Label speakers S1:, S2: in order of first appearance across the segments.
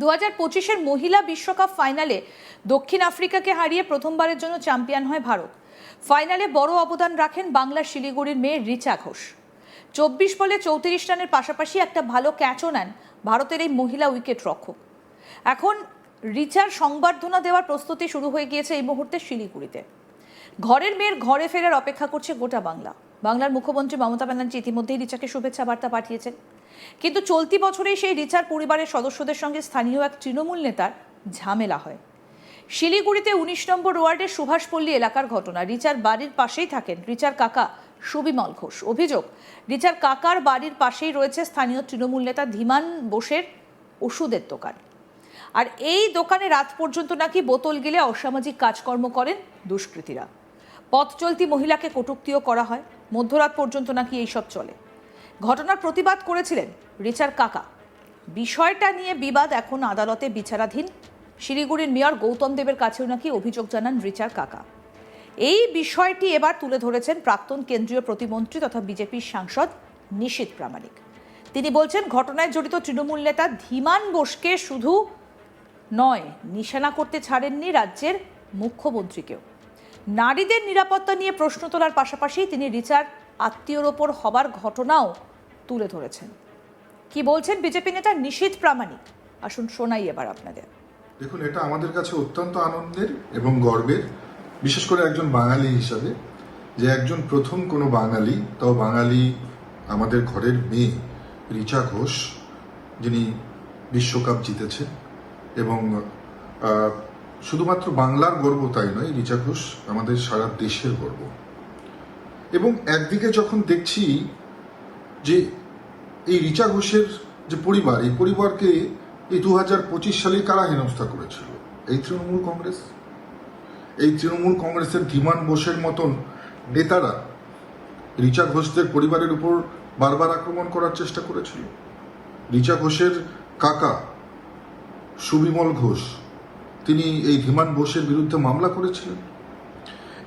S1: দু হাজার পঁচিশের মহিলা বিশ্বকাপ ফাইনালে দক্ষিণ আফ্রিকাকে হারিয়ে প্রথমবারের জন্য চ্যাম্পিয়ন হয় ভারত। ফাইনালে বড় অবদান রাখেন বাংলার শিলিগুড়ির মেয়ে রিচা ঘোষ। চব্বিশ বলে চৌত্রিশ রানের পাশাপাশি একটা ভালো ক্যাচও নেন ভারতের এই মহিলা উইকেট রক্ষক। এখন রিচার সংবর্ধনা দেওয়ার প্রস্তুতি শুরু হয়ে গিয়েছে এই মুহূর্তে শিলিগুড়িতে। ঘরের মেয়ের ঘরে ফেরার অপেক্ষা করছে গোটা বাংলা। বাংলার মুখ্যমন্ত্রী মমতা ব্যানার্জি ইতিমধ্যেই রিচাকে শুভেচ্ছা বার্তা পাঠিয়েছেন। কিন্তু চলতি বছরেই সেই রিচার পরিবারের সদস্যদের সঙ্গে স্থানীয় এক তৃণমূল নেতার ঝামেলা হয়। শিলিগুড়িতে উনিশ নম্বর ওয়ার্ডের সুভাষপল্লী এলাকার ঘটনা। রিচার বাড়ির পাশেই থাকেন রিচার কাকা সুবিমল ঘোষ। অভিযোগ, রিচার কাকার বাড়ির পাশেই রয়েছে স্থানীয় তৃণমূল নেতা ধীমান বোসের ওষুধের দোকান। আর এই দোকানে রাত পর্যন্ত নাকি বোতল গেলে অসামাজিক কাজকর্ম করেন দুষ্কৃতীরা। পথ চলতি মহিলাকে কটুক্তিও করা হয়। মধ্যরাত পর্যন্ত নাকি এইসব চলে। ঘটনার প্রতিবাদ করেছিলেন রিচার কাকা। বিষয়টা নিয়ে বিবাদ এখন আদালতে বিচারাধীন। শিলিগুড়ির মেয়র গৌতম দেবের কাছেও নাকি অভিযোগ জানান রিচার কাকা। এই বিষয়টি এবার তুলে ধরেছেন প্রাক্তন কেন্দ্রীয় প্রতিমন্ত্রী তথা বিজেপির সাংসদ নিশীত প্রামাণিক। তিনি বলছেন, ঘটনায় জড়িত তৃণমূল নেতা ধীমান বোসকে শুধু নয়, নিশানা করতে ছাড়েননি রাজ্যের মুখ্যমন্ত্রীকেও। নারীদের নিরাপত্তা নিয়ে প্রশ্ন তোলার পাশাপাশি তিনি রিচার আত্মীয়র ওপর হবার ঘটনাও তুলে ধরেছেন। কি বলছেন বিজেপি নেতা নিশীত প্রামাণিক? আসুন শোনাই এবার আপনাদের।
S2: দেখুন, এটা আমাদের কাছে অত্যন্ত আনন্দের এবং গর্বের, বিশেষ করে একজন বাঙালি হিসাবে, যে একজন প্রথম কোনো বাঙালি, তাও বাঙালি আমাদের ঘরের মেয়ে রিচা ঘোষ, যিনি বিশ্বকাপ জিতেছেন এবং শুধুমাত্র বাংলার গর্ব তাই নয়, রিচা ঘোষ আমাদের সারা দেশের গর্ব। এবং একদিকে যখন দেখছি যে এই রিচা ঘোষের যে পরিবার, এই পরিবারকে এই দু হাজার পঁচিশ সালে কারা হেনস্থা করেছিল? এই তৃণমূল কংগ্রেস? এই তৃণমূল কংগ্রেসের ধীমান বোসের মতন নেতারা রিচা ঘোষদের পরিবারের উপর বারবার আক্রমণ করার চেষ্টা করেছিল? রিচা ঘোষের কাকা সুবিমল ঘোষ তিনি এই ধীমান বোসের বিরুদ্ধে মামলা করেছিলেন।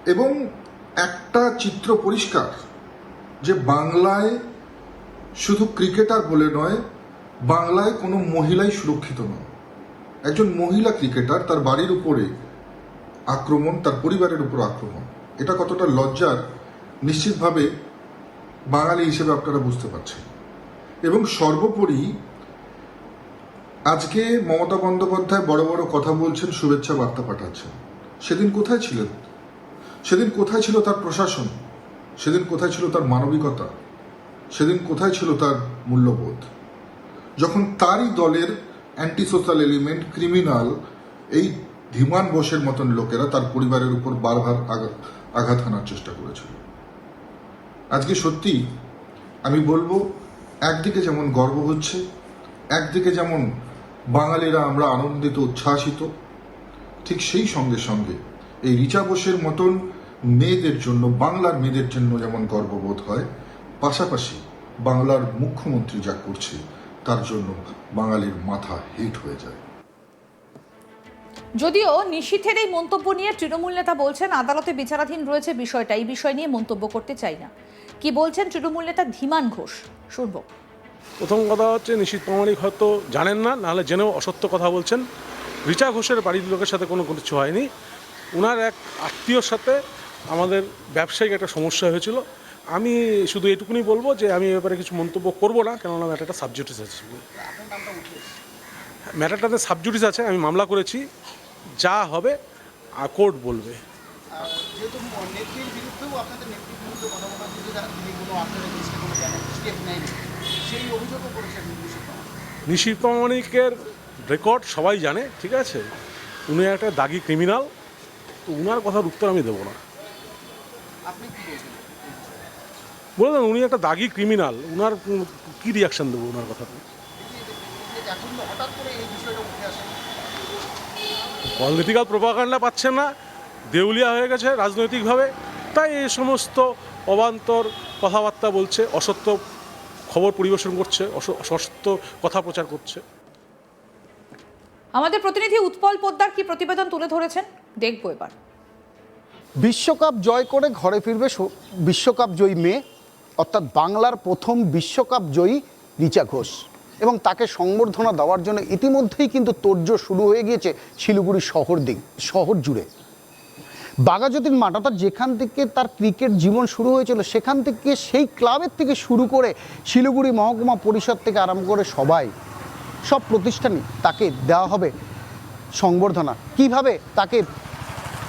S2: এবং একটা চিত্র পরিষ্কার যে বাংলায় শুধু ক্রিকেটার বলে নয়, বাংলায় কোনো মহিলাই সুরক্ষিত নয় একজন মহিলা ক্রিকেটার তার বাড়ির উপরে আক্রমণ, তার পরিবারের উপর আক্রমণ, এটা কতটা লজ্জার নিশ্চিতভাবে বাঙালি হিসেবে আপনারা বুঝতে পারছেন। এবং সর্বোপরি আজকে মমতা বন্দ্যোপাধ্যায় বড় বড় কথা বলছেন, শুভেচ্ছা বার্তা পাঠাচ্ছেন। সেদিন কোথায় ছিলেন? সেদিন কোথায় ছিল তার প্রশাসন? সেদিন কোথায় ছিল তার মানবিকতা? সেদিন কোথায় ছিল তার মূল্যবোধ? যখন তারই দলের অ্যান্টি সোশ্যাল এলিমেন্ট ক্রিমিনাল এই ধীমান বোসের মতন লোকেরা তার পরিবারের উপর বারবার আঘাত হানার চেষ্টা করেছিল। আজকে সত্যি আমি বলব, একদিকে যেমন গর্ব হচ্ছে, একদিকে যেমন বাঙালিরা আমরা আনন্দিত, উচ্ছ্বাসিত। ঠিক সেই সঙ্গে সঙ্গে এই রিচা বোসের মতন মেয়েদের জন্য, বাংলার মেয়েদের জন্য যেমন গর্ববোধ হয়, পাশাপাশি বাংলার মুখ্যমন্ত্রী যা করছে, তার জন্য বাঙালির মাথা হিট হয়ে যায়।
S1: যদিও নিশীথের এই মন্তব্য নিয়ে তৃণমূল নেতা বলছেন, আদালতে বিচারাধীন রয়েছে বিষয়টা, এই বিষয় নিয়ে মন্তব্য করতে চাই না। কি বলছেন তৃণমূল নেতা ধীমান ঘোষ? শুনব।
S3: প্রথম কথা হচ্ছে নিশীত প্রামাণিক হয়তো জানেন না, নাহলে জেনেও অসত্য কথা বলছেন। রিচা ঘোষের বাড়ির লোকের সাথে কোনো কিছু হয়নি। ওনার এক আত্মীয়র সাথে আমাদের ব্যবসায়িক একটা সমস্যা হয়েছিল। আমি শুধু এটুকুনি বলব যে আমি ব্যাপারে কিছু মন্তব্য করব না, কেননা ম্যাটারটা সাবজুডিস আছে। ম্যাটারটাতে সাবজুডিস আছে, আমি মামলা করেছি। যা হবে কোর্ট বলবে।
S4: যেহেতু সেই অভিযোগও করেছেন নিশ্চিত
S3: প্রামাণিকের রেকর্ড সবাই জানে ঠিক আছে? উনি একটা দাগি ক্রিমিনাল তো উনার কথার উত্তর আমি দেবো না।
S4: আপনি
S3: বলে দেন উনি একটা দাগি ক্রিমিনাল উনার কী রিয়াকশন দেবো ওনার কথাতে? পলিটিক্যাল প্রপাগান্ডা পাচ্ছে না দেউলিয়া হয়ে গেছে রাজনৈতিকভাবে তাই এই সমস্ত অবান্তর কথাবার্তা বলছে অসত্য খবর পরিবেশন করছে অস- অসত্য কথা প্রচার করছে।
S1: আমাদের প্রতিনিধি উৎপল পোদ্দার কি প্রতিবেদন তুলে ধরেছেন? দেখব এবার।
S5: বিশ্বকাপ জয় করে ঘরে ফিরবে বিশ্বকাপ জয়ী মেয়ে অর্থাৎ বাংলার প্রথম বিশ্বকাপ জয়ী রিচা ঘোষ। এবং তাকে সংবর্ধনা দেওয়ার জন্য ইতিমধ্যেই কিন্তু তোড়জোড় শুরু হয়ে গিয়েছে শিলিগুড়ি শহর দিক শহর জুড়ে। বাঘাযতীন মাঠ, অর্থাৎ যেখান থেকে তার ক্রিকেট জীবন শুরু হয়েছিল, সেখান থেকে সেই ক্লাবের থেকে শুরু করে শিলিগুড়ি মহকুমা পরিষদ থেকে আরম্ভ করে সবাই সব প্রতিষ্ঠানই তাকে দেওয়া হবে সংবর্ধনা। কীভাবে তাকে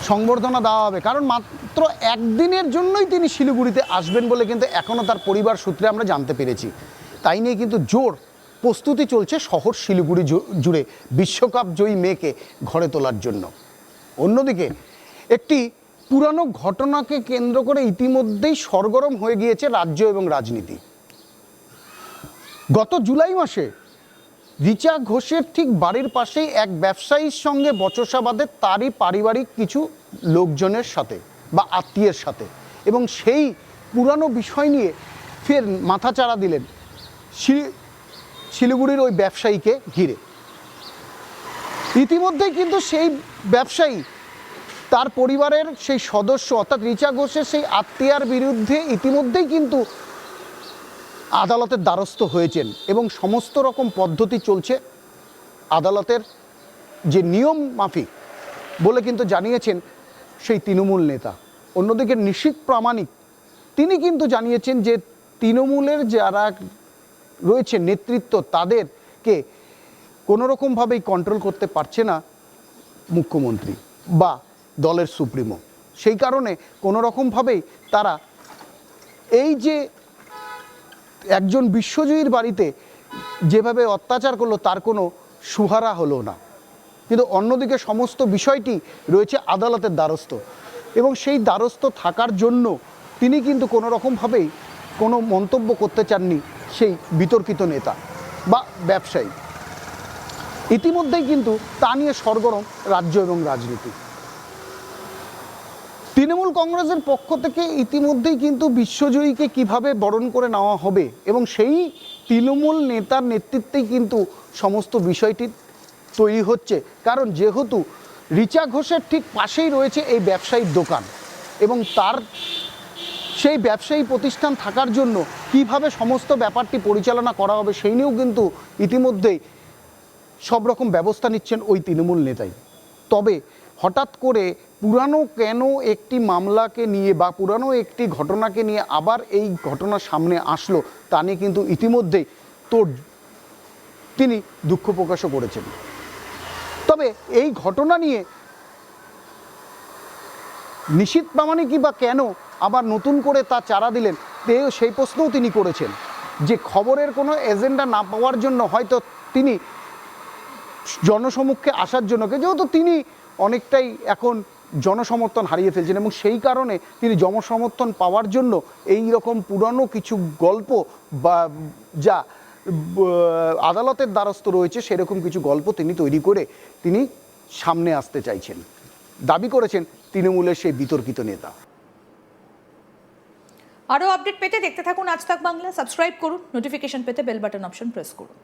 S5: সংবর্ধনা দেওয়া হবে? কারণ মাত্র একদিনের জন্যই তিনি শিলিগুড়িতে আসবেন বলে কিন্তু এখনও তার পরিবার সূত্রে আমরা জানতে পেরেছি। তাই নিয়ে কিন্তু জোর প্রস্তুতি চলছে শহর শিলিগুড়ি জুড়ে বিশ্বকাপ জয়ী মেয়েকে ঘরে তোলার জন্য। অন্যদিকে একটি পুরানো ঘটনাকে কেন্দ্র করে ইতিমধ্যেই সরগরম হয়ে গিয়েছে রাজ্য এবং রাজনীতি। গত জুলাই মাসে রিচা ঘোষের ঠিক বাড়ির পাশেই এক ব্যবসায়ীর সঙ্গে বচসা বাঁধে তারই পারিবারিক কিছু লোকজনের সাথে বা আত্মীয়ের সাথে এবং সেই পুরানো বিষয় নিয়ে ফের মাথাচাড়া দিলেন শিলিগুড়ির ওই ব্যবসায়ীকে ঘিরে। ইতিমধ্যেই কিন্তু সেই ব্যবসায়ী তার পরিবারের সেই সদস্য, অর্থাৎ রিচা ঘোষের সেই আত্মীয়ার বিরুদ্ধে ইতিমধ্যেই কিন্তু আদালতের দ্বারস্থ হয়েছেন এবং সমস্ত রকম পদ্ধতি চলছে। আদালতের যে নিয়ম মাফিক বলে কিন্তু জানিয়েছেন সেই তৃণমূল নেতা। অন্যদিকে নিশীত প্রামাণিক, তিনি কিন্তু জানিয়েছেন যে তৃণমূলের যারা রয়েছে নেতৃত্ব, তাদেরকে কোনো রকমভাবেই কন্ট্রোল করতে পারছে না মুখ্যমন্ত্রী বা দলের সুপ্রিমো। সেই কারণে কোনো রকমভাবেই তারা এই যে একজন বিশ্বজয়ীর বাড়িতে যেভাবে অত্যাচার করল, তার কোনো সুহারা হলো না। কিন্তু অন্যদিকে সমস্ত বিষয়টি রয়েছে আদালতের দ্বারস্থ। এবং সেই দ্বারস্থ থাকার জন্য তিনি কিন্তু কোনো রকমভাবেই কোনো মন্তব্য করতে চাননি সেই বিতর্কিত নেতা বা ব্যবসায়ী। ইতিমধ্যেই কিন্তু তা নিয়ে সরগরম রাজ্য এবং রাজনীতি। তৃণমূল কংগ্রেসের পক্ষ থেকে ইতিমধ্যেই কিন্তু বিশ্বজয়ীকে কীভাবে বরণ করে নেওয়া হবে এবং সেই তৃণমূল নেতার নেতৃত্বেই কিন্তু সমস্ত বিষয়টি তৈরি হচ্ছে। কারণ যেহেতু রিচা ঘোষের ঠিক পাশেই রয়েছে এই ব্যবসায়ীর দোকান এবং তার সেই ব্যবসায়ী প্রতিষ্ঠান থাকার জন্য কীভাবে সমস্ত ব্যাপারটি পরিচালনা করা হবে সেই নিয়েও কিন্তু ইতিমধ্যেই সব রকম ব্যবস্থা নিচ্ছেন ওই তৃণমূল নেতাই। তবে হঠাৎ করে পুরানো কেন একটি মামলাকে নিয়ে বা পুরানো একটি ঘটনাকে নিয়ে আবার এই ঘটনা সামনে আসলো, তা নিয়ে কিন্তু ইতিমধ্যেই তোর তিনি দুঃখ প্রকাশও করেছেন। তবে এই ঘটনা নিয়ে নিশীত প্রামাণিকই বা কেন আবার নতুন করে তা চারা দিলেন, তে সেই প্রশ্নও তিনি করেছেন। যে খবরের কোনো এজেন্ডা না পাওয়ার জন্য হয়তো তিনি জনসমক্ষে আসার জন্য, যেহেতু তিনি অনেকটাই এখন জনসমর্থন হারিয়ে ফেলছেন এবং সেই কারণে তিনি জনসমর্থন পাওয়ার জন্য এই রকম পুরানো কিছু গল্প বা যা আদালতের দ্বারস্থ রয়েছে, সেরকম কিছু গল্প তিনি তৈরি করে তিনি সামনে আসতে চাইছেন। দাবি করেছেন তৃণমূলের সেই বিতর্কিত নেতা।
S1: আরও আপডেট পেতে দেখতে থাকুন আজ তাক বাংলা, সাবস্ক্রাইব করুন, নোটিফিকেশন পেতে বেল বাটন অপশন প্রেস করুন।